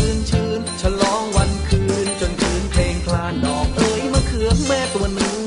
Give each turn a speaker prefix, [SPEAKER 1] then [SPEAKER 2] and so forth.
[SPEAKER 1] ชื่นชื่นฉลองวันคืนจนคืนเพลงคลานดอกเอ้ยมะเขือแม่ตัวนึง